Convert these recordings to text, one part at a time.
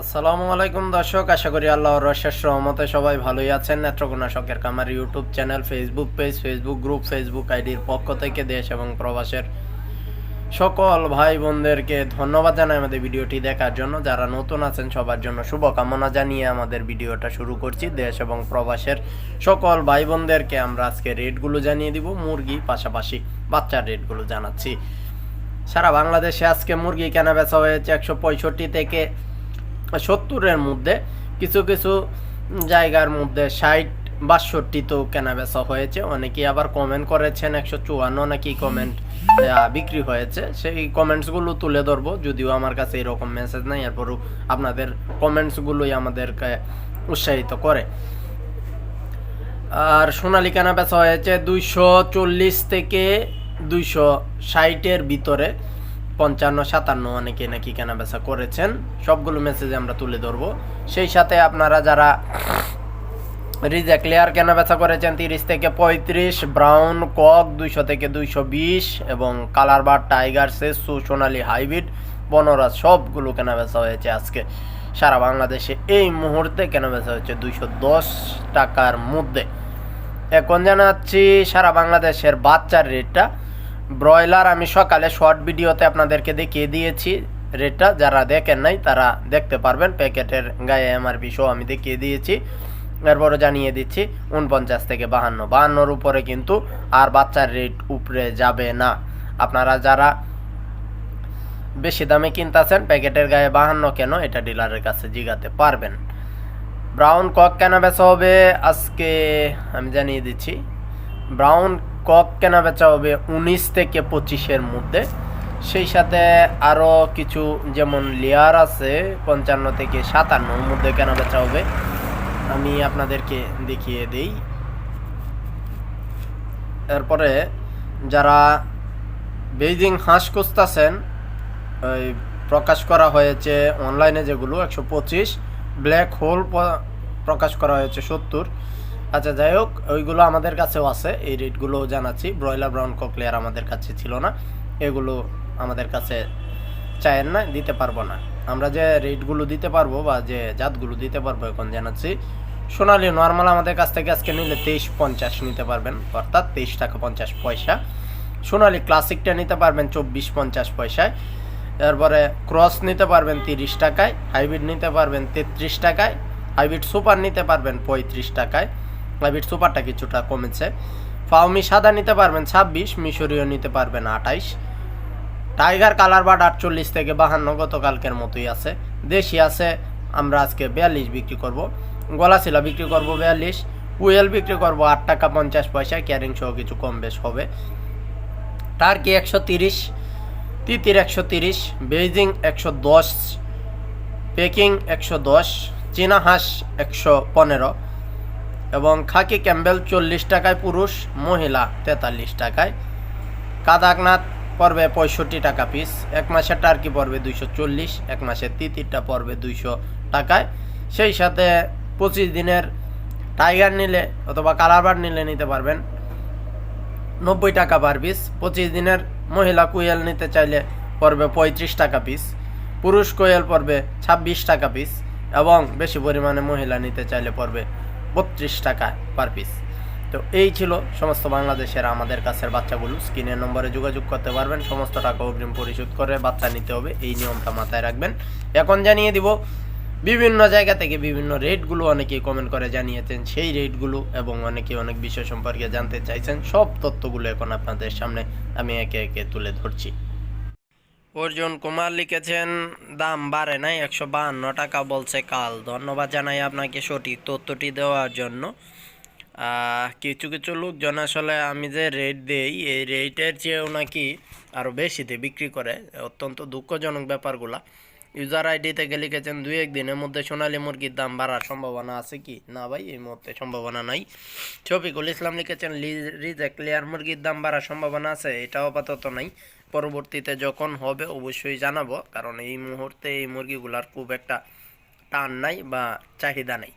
আসসালামু আলাইকুম দর্শক, আশা করি আল্লাহর রশেষ রহমতে সবাই ভালোই আছেন। নেত্রকোনা শখের কামার YouTube channel Facebook page Facebook group Facebook আইডির পক্ষ থেকে দেশ এবং প্রবাসের সকল ভাই বোনদেরকে ধন্যবাদ জানাই আমাদের ভিডিওটি দেখার জন্য। যারা নতুন আছেন, সবার জন্য শুভকামনা জানিয়ে আমাদের ভিডিওটা শুরু করছি। দেশ এবং প্রবাসের সকল ভাই বোনদেরকে আমরা আজকে রেটগুলো জানিয়ে দিব, মুরগি পাশাপাশি বাচ্চার রেটগুলো জানাচ্ছি। সারা বাংলাদেশে আজকে মুরগি কেনা বেচা হয়েছে একশো পঁয়ষট্টি থেকে সত্তরের মধ্যে কিছু কিছু জায়গার মধ্যে ষাট, বাষট্টি তো কেনা বেচা হয়েছে। অনেকেই আবার কমেন্ট করেছেন, একশো চুয়ান্ন নাকি কমেন্ট বিক্রি হয়েছে। সেই কমেন্টসগুলো তুলে ধরবো, যদিও আমার কাছে এরকম মেসেজ নাই, এরপরও আপনাদের কমেন্টসগুলোই আমাদেরকে উৎসাহিত করে। আর সোনালি কেনা বেচা হয়েছে দুইশো চল্লিশ থেকে দুইশো ষাটের ভিতরে। পঞ্চান্ন, সাতান্ন অনেকে নাকি কেনা বেচা করেছেন। সবগুলো মেসেজ আমরা তুলে ধরবো। সেই সাথে আপনারা যারা রিজেক্ট লেয়ার কেনা বেচা করেছেন, তিরিশ থেকে পঁয়ত্রিশ ব্রাউন কক দুইশো থেকে দুইশো বিশ এবং কালার বার টাইগার সেসু সোনালি হাইব্রিড বনরাজ, সবগুলো কেনা বেচা হয়েছে আজকে। সারা বাংলাদেশে এই মুহূর্তে কেনা বেচা হয়েছে দুইশো দশ টাকার মধ্যে। এখন জানাচ্ছি, সারা বাংলাদেশের বাচ্চার রেটটা ব্রয়লার আমি সকালে শর্ট ভিডিওতে আপনাদেরকে দেখিয়ে দিয়েছি। রেটটা যারা দেখেন নাই, তারা দেখতে পারবেন। প্যাকেটের গায়ে এমআরপি সহ আমি দেখিয়ে দিয়েছি। এরপরে জানিয়ে দিচ্ছি উনপঞ্চাশ থেকে বাহান্ন। বাহান্নর উপরে কিন্তু আর বাচ্চার রেট উপরে যাবে না। আপনারা যারা বেশি দামে কিনতেছেন, প্যাকেটের গায়ে বাহান্ন কেন, এটা ডিলারের কাছে জিগাতে পারবেন। ব্রাউন কক কেনা বেচা হবে? আজকে আমি জানিয়ে দিচ্ছি, ব্রাউন কক কেনা বেচা হবে উনিশ থেকে পঁচিশের মধ্যে। সেই সাথে আরও কিছু যেমন লেয়ার আছে, পঞ্চান্ন থেকে সাতান্নর মধ্যে কেনা বেচা হবে। আমি আপনাদেরকে দেখিয়ে দিই। এরপরে যারা বেইজিং হাঁস খুঁজতেছেন, ওই প্রকাশ করা হয়েছে অনলাইনে যেগুলো, একশো পঁচিশ, ব্ল্যাক হোল প্রকাশ করা হয়েছে সত্তর। আচ্ছা যাই হোক, ওইগুলো আমাদের কাছেও আছে। এই রেটগুলো জানাচ্ছি। ব্রয়লার, ব্রাউন ককলেয়ার আমাদের কাছে ছিল না। এগুলো আমাদের কাছে চায়ের না, দিতে পারব না। আমরা যে রেটগুলো দিতে পারব বা যে জাতগুলো দিতে পারব এখন জানাচ্ছি। সোনালি নর্মাল আমাদের কাছ থেকে আজকে নিলে তেইশ পঞ্চাশ নিতে পারবেন। অর্থাৎ তেইশ টাকা পঞ্চাশ পয়সা। সোনালি ক্লাসিকটা নিতে পারবেন চব্বিশ পঞ্চাশ পয়সায়। এরপরে ক্রস নিতে পারবেন তিরিশ টাকায়। হাইব্রিড নিতে পারবেন তেত্রিশ টাকায়। হাইব্রিড সুপার নিতে পারবেন পঁয়ত্রিশ টাকায়। হাইব্রিড সুপারটা কিছুটা কমেছে। ফাউমি সাদা নিতে পারবেন ছাব্বিশ, মিশরীয় নিতে পারবেন আঠাইশ। টাইগার কালার বাট আটচল্লিশ থেকে বাহান্ন গতকালকের মতোই আছে। দেশি আছে, আমরা আজকে বিয়াল্লিশ বিক্রি করব। গলাশিলা বিক্রি করব বিয়াল্লিশ। উয়েল বিক্রি করব আট টাকা পঞ্চাশ পয়সা, ক্যারিং সহ কিছু কম বেশ হবে। টার্কি একশো তিরিশ তিতির একশো তিরিশ বেইজিং একশো দশ পেকিং একশো দশ চীনা হাঁস একশো পনেরো। এবং খাকি ক্যাম্বেল চল্লিশ টাকায় পুরুষ, মহিলা তেতাল্লিশ টাকায়। কাদাকনাথ পড়বে পঁয়ষট্টি টাকা পিস এক মাসের টার্কি পড়বে দুইশো চল্লিশ, এক মাসের তিতিরটা পড়বে দুইশো টাকায়। সেই সাথে পঁচিশ দিনের টাইগার নিলে অথবা কালারবার নিলে নিতে পারবেন নব্বই টাকা পার পিস পঁচিশ দিনের মহিলা কুয়েল নিতে চাইলে পড়বে পঁয়ত্রিশ টাকা পিস পুরুষ কোয়েল পড়বে ছাব্বিশ টাকা পিস এবং বেশি পরিমাণে মহিলা নিতে চাইলে পড়বে বত্রিশ টাকা পার পিস তো এই ছিল সমস্ত বাংলাদেশের আমাদের কাছের বাচ্চাগুলো। স্ক্রিনের নম্বরে যোগাযোগ করতে পারবেন। সমস্ত টাকা অগ্রিম পরিশোধ করে বাচ্চা নিতে হবে। এই নিয়মটা মাথায় রাখবেন। এখন জানিয়ে দিব, বিভিন্ন জায়গা থেকে বিভিন্ন রেটগুলো অনেকেই কমেন্ট করে জানিয়েছেন। সেই রেটগুলো এবং অনেকে অনেক বিষয় সম্পর্কে জানতে চাইছেন। সব তথ্যগুলো এখন আপনাদের সামনে আমি একে একে তুলে ধরছি। অর্জুন কুমার লিখেছেন, দাম বাড়ে নাই, একশো বাহান্ন টাকা বলছে কাল। ধন্যবাদ জানাই আপনাকে সঠিক তথ্যটি দেওয়ার জন্য। কিছু কিছু লোকজন আসলে আমি যে রেট দেই, এই রেটের চেয়েও নাকি আরও বেশিতে বিক্রি করে। অত্যন্ত দুঃখজনক ব্যাপারগুলা। ইউজার আইডি থেকে লিখেছেন, দুই এক দিনের মধ্যে সোনালী মুরগির দাম বাড়ার সম্ভাবনা আছে কি? না ভাই, এই মুহূর্তে সম্ভাবনা নাই। শফিকুল ইসলাম লিখেছেন রিজেক্ট লেয়ার মুরগির দাম বাড়ার সম্ভাবনা আছে, এটাও আপাতত নাই। পরবর্তীতে যখন হবে, অবশ্যই জানাব। কারণ এই মুহূর্তে এই মুরগিগুলার খুব একটা টান নাই বা চাহিদা নেই।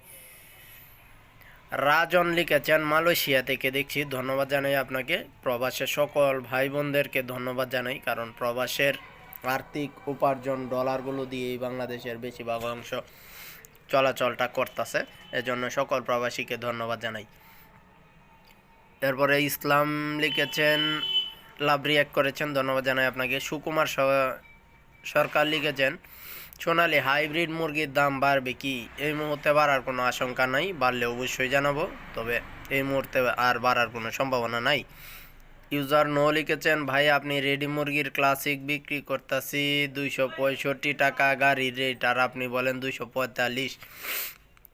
রাজন লিখেছেন, মালয়েশিয়া থেকে দেখছি, ধন্যবাদ জানাই আপনাকে। প্রবাসের সকল ভাই বোনদেরকে ধন্যবাদ জানাই, কারণ প্রবাসের আর্থিক উপার্জন ডলারগুলো দিয়েই বাংলাদেশের বেশিরভাগ অংশ চলাচলটা করতেছে। এজন্য সকল প্রবাসীকে ধন্যবাদ জানাই। এরপরে ইসলাম লিখেছেন লাভ রিয়াক্ট করেছেন। ধন্যবাদ জানাই আপনাকে। সুকুমার সরকার লিখেছেন, সোনালি, হাইব্রিড মুরগির দাম বাড়বে কি? এই মুহূর্তে বাড়ার কোনো আশঙ্কা নাই, বাড়লে অবশ্যই জানাব, তবে এই মুহূর্তে আর বাড়ার কোনো সম্ভাবনা নাই। ইউজার নো লিখেছেন, ভাই, আপনি রেডি মুরগির ক্লাসিক বিক্রি করতেছি, দুইশো পঁয়ষট্টি টাকা গাড়ির রেট আর আপনি বলেন দুইশো পঁয়তাল্লিশ।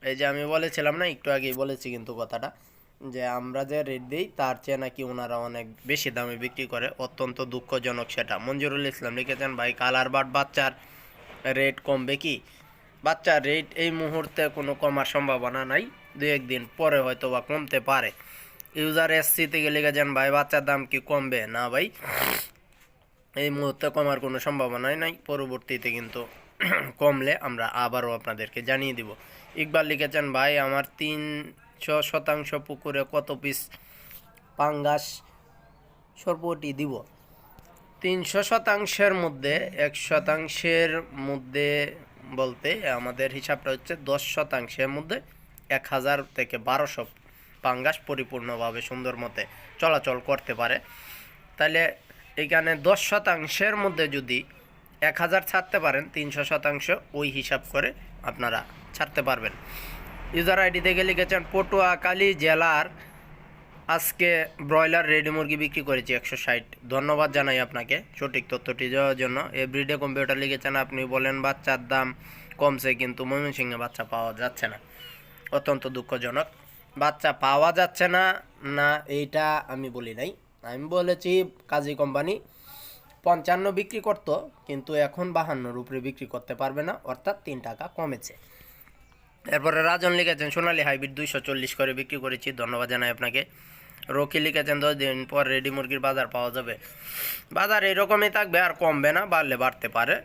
এই যে আমি বলেছিলাম না, একটু আগেই বলেছি কিন্তু কথাটা। যে আমরা যে রেট দিই, তার চেয়ে নাকি ওনারা অনেক বেশি দামে বিক্রি করে। অত্যন্ত দুঃখজনক সেটা। মঞ্জুরুল ইসলাম লিখেছেন, ভাই, কালার বাট বাচ্চার রেট কমবে কি? বাচ্চার রেট এই মুহূর্তে কোনো কমার সম্ভাবনা নাই। দু একদিন পরে হয়তো বা কমতে পারে। ইউজার এসসি থেকে লিখেছেন, ভাই, বাচ্চার দাম কি কমবে? না, ভাই, এই মুহূর্তে কমার কোনো সম্ভাবনাই নাই। পরবর্তীতে কিন্তু কমলে আমরা আবারও আপনাদেরকে জানিয়ে দিব। ইকবাল লিখেছেন, ভাই, আমার তিনশো শতাংশ পুকুরে কত পিস পাঙ্গাস সর্বটি দিব? তিনশো শতাংশের মধ্যে এক শতাংশের মধ্যে বলতে আমাদের হিসাবটা হচ্ছে দশ শতাংশের মধ্যে এক হাজার থেকে বারোশো পাঙ্গাস পরিপূর্ণভাবে সুন্দর মতে চলাচল করতে পারে। তাহলে এখানে দশ শতাংশের মধ্যে যদি এক হাজার ছাড়তে পারেন, তিনশো শতাংশ ওই হিসাব করে আপনারা ছাড়তে পারবেন। ইউজার আইডি থেকে লিখেছেন পটুয়াখালী জেলার আজকে ব্রয়লার রেডি মুরগি বিক্রি করেছি একশো ষাট। ধন্যবাদ জানাই আপনাকে সঠিক তথ্যটি দেওয়ার জন্য। এভরিডে কম্পিউটার লিখেছেন, আপনি বলেন বাচ্চার দাম কমছে কিন্তু ময়মনসিংহে বাচ্চা পাওয়া যাচ্ছে না। অত্যন্ত দুঃখজনক। বাচ্চা পাওয়া যাচ্ছে না না এইটা আমি বলি নাই। আমি বলেছি, কাজী কোম্পানি পঞ্চান্ন বিক্রি করতো, কিন্তু এখন বাহান্নর উপরে বিক্রি করতে পারবে না, অর্থাৎ তিন টাকা কমেছে। এরপরে রাজন লিখেছেন, সোনালী হাইব্রিড দুইশো চল্লিশ করে বিক্রি করেছি, ধন্যবাদ জানাই আপনাকে। রকি লিখেছেন, দশ দিন পর রেডি মুরগির বাজার পাওয়া যাবে। বাজার এরকমই থাকবে, আর কমবে না, বাড়লে বাড়তে পারে।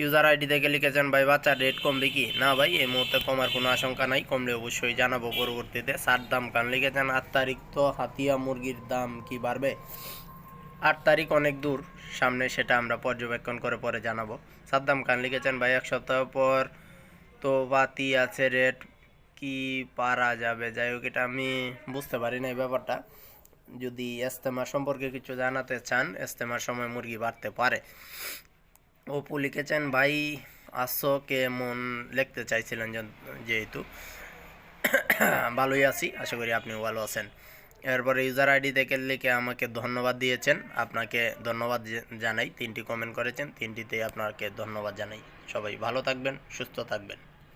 ইউজার আইডি থেকে লিখেছেন, ভাই, বাচ্চার রেট কমবে কি? না ভাই, এই মুহূর্তে কমার কোনো আশঙ্কা নাই, কমলে অবশ্যই জানাব পরবর্তীতে। সার দাম কান লিখেছেন, আট তারিখ তো হাতিয়া মুরগির দাম কি বাড়বে? আট তারিখ অনেক দূর, সামনে সেটা আমরা পর্যবেক্ষণ করে পরে জানাব। সাদ্দাম খান লিখেছেন, ভাই, এক সপ্তাহ পর তো বাতি আছে রেট কি পারা যাবে? যাই হোক, এটা আমি বুঝতে পারি না এই ব্যাপারটা। যদি এস্তেমা সম্পর্কে কিছু জানাতে চান এস্তেমার সময় মুরগি বাড়তে পারে। অপু লিখেছেন, ভাই, আসো কেমন লিখতে চাইছিলেন যেহেতু ভালোই আছি, আশা করি আপনিও ভালো আছেন। এরপরে ইউজার আইডি থেকে লিখে আমাকে ধন্যবাদ দিয়েছেন। আপনাকে ধন্যবাদ জানাই। তিনটি কমেন্ট করেছেন, তিনটিতেই আপনাকে ধন্যবাদ জানাই। সবাই ভালো থাকবেন, সুস্থ থাকবেন।